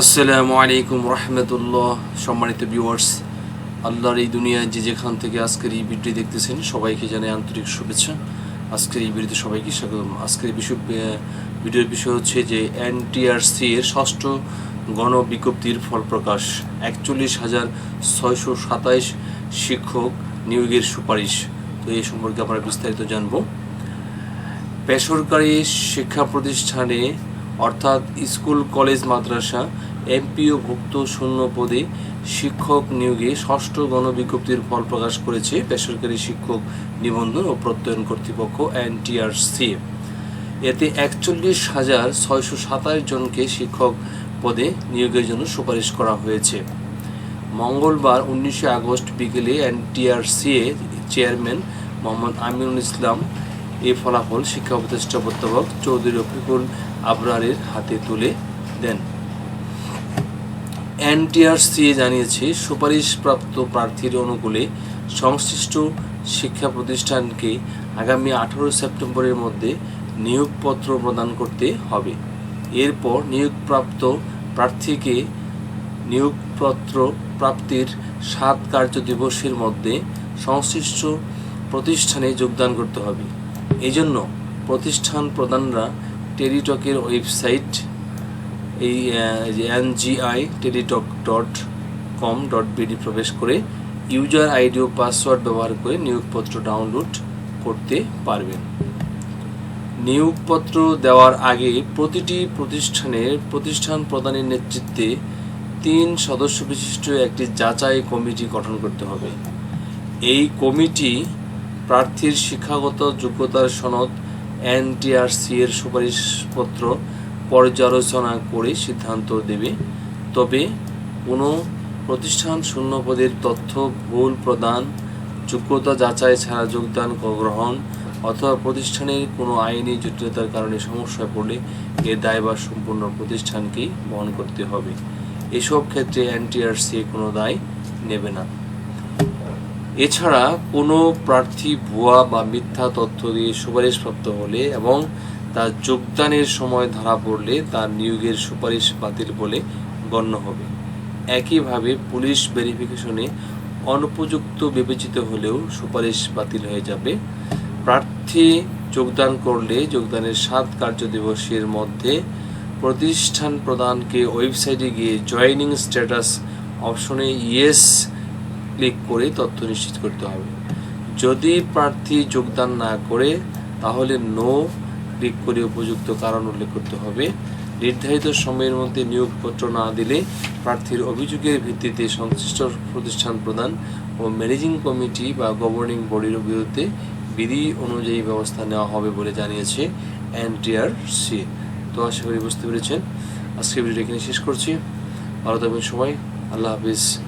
আসসালামু আলাইকুম রহমতুল্লাহ, সম্মানিত ভিউয়ার্স আল্লাহর এই দুনিয়ায় যে যেখান থেকে আজকের এই ভিডিও দেখতেছেন, সবাইকে জানাই আন্তরিক শুভেচ্ছা। আজকের এই ভিডিওতে সবাইকে স্বাগতম। আজকের বিষয় ভিডিওর বিষয় হচ্ছে যে এনটিআরসি এর ষষ্ঠ গণ বিজ্ঞপ্তির ফল প্রকাশ। একচল্লিশ হাজার ছয়শো সাতাইশ শিক্ষক নিয়োগের সুপারিশ। তো এই সম্পর্কে আমরা বিস্তারিত জানব। বেসরকারি শিক্ষা প্রতিষ্ঠানে অর্থাৎ স্কুল, কলেজ, মাদ্রাসা, এমপিও ভুক্ত শূন্য পদে শিক্ষক নিয়োগে ষষ্ঠ গণবিজ্ঞপ্তির ফল প্রকাশ করেছে বেসরকারি শিক্ষক নিবন্ধন ও প্রত্যয়ন কর্তৃপক্ষ, এনটিআরসি। এতে একচল্লিশ হাজার ছয়শো সাতাশ জনকে শিক্ষক পদে নিয়োগের জন্য সুপারিশ করা হয়েছে। মঙ্গলবার উনিশে আগস্ট বিকেলে এনটিআরসি চেয়ারম্যান মোহাম্মদ আমিনুল ইসলাম এই ফলাফল শিক্ষা উপদেষ্টা অধ্যাপক চৌধুরী রফিকুল আবরারের হাতে তুলে দেন। এনটিআরসি জানিয়েছে, সুপারিশপ্রাপ্ত প্রার্থীর অনুকূলে সংশ্লিষ্ট শিক্ষা প্রতিষ্ঠানকে আগামী আঠারো সেপ্টেম্বরের মধ্যে নিয়োগপত্র প্রদান করতে হবে। এরপর নিয়োগপ্রাপ্ত প্রার্থীকে নিয়োগপত্র প্রাপ্তির সাত কার্য দিবসের মধ্যে সংশ্লিষ্ট প্রতিষ্ঠানে যোগদান করতে হবে। এই জন্য প্রতিষ্ঠান প্রধানরা টেলিটকের ওয়েবসাইট, এই NGI Teletalk dot com dot BD প্রবেশ করে ইউজার আইডি ও পাসওয়ার্ড ব্যবহার করে নিয়োগপত্র ডাউনলোড করতে পারবেন। নিয়োগপত্র দেওয়ার আগে প্রতিটি প্রতিষ্ঠানের প্রতিষ্ঠান প্রদানের নেতৃত্বে তিন সদস্য বিশিষ্ট একটি যাচাই কমিটি গঠন করতে হবে। এই কমিটি প্রার্থীর শিক্ষাগত যোগ্যতার সনদ এনটিআরসি এর সুপারিশপত্র পর্যালোচনা করে সিদ্ধান্ত দেবে। তবে কোনো প্রতিষ্ঠান শূন্য পদের তথ্য ভুল প্রদান, যোগ্যতা যাচাই ছাড়া যোগদান গ্রহণ অথবা প্রতিষ্ঠানের কোনো আইনি জটিলতার কারণে সমস্যায় পড়লে এর দায়ভার সম্পূর্ণ প্রতিষ্ঠানকেই বহন করতে হবে। এসব ক্ষেত্রে এনটিআরসি কোনো দায় নেবে না। এছাড়া কোনো প্রার্থী ভুয়া বা মিথ্যা তথ্য দিয়ে সুপারিশপ্রাপ্ত হলে এবং তার যোগদানের সময় ধরা পড়লে তার নিয়োগের সুপারিশ বাতিল বলে গণ্য হবে। একইভাবে পুলিশ ভেরিফিকেশনে অনুপযুক্ত বিবেচিত হলেও সুপারিশ বাতিল হয়ে যাবে। প্রার্থী যোগদান করলে যোগদানের সাত কার্য দিবসের মধ্যে প্রতিষ্ঠান প্রদানকে ওয়েবসাইটে গিয়ে জয়েনিং স্ট্যাটাস অপশনে ইয়েস ক্লিক করে তথ্য নিশ্চিত করতে হবে। যদি প্রার্থী যোগদান না করে, তাহলে নো ক্লিক করে উপযুক্ত কারণ উল্লেখ করতে হবে। নির্ধারিত সময়ের মধ্যে নিয়োগপত্র না দিলে প্রার্থীর অভিযোগের ভিত্তিতে সংশ্লিষ্ট প্রতিষ্ঠান প্রদান ও ম্যানেজিং কমিটি বা গভর্নিং বডির বিরুদ্ধে বিধি অনুযায়ী ব্যবস্থা নেওয়া হবে বলে জানিয়েছে এনটিআরসি। তো আশা করি বুঝতে পেরেছেন। আজকে ভিডিওটা এখানে শেষ করছি। ভালো থাকবেন সবাই। আল্লাহ হাফিজ।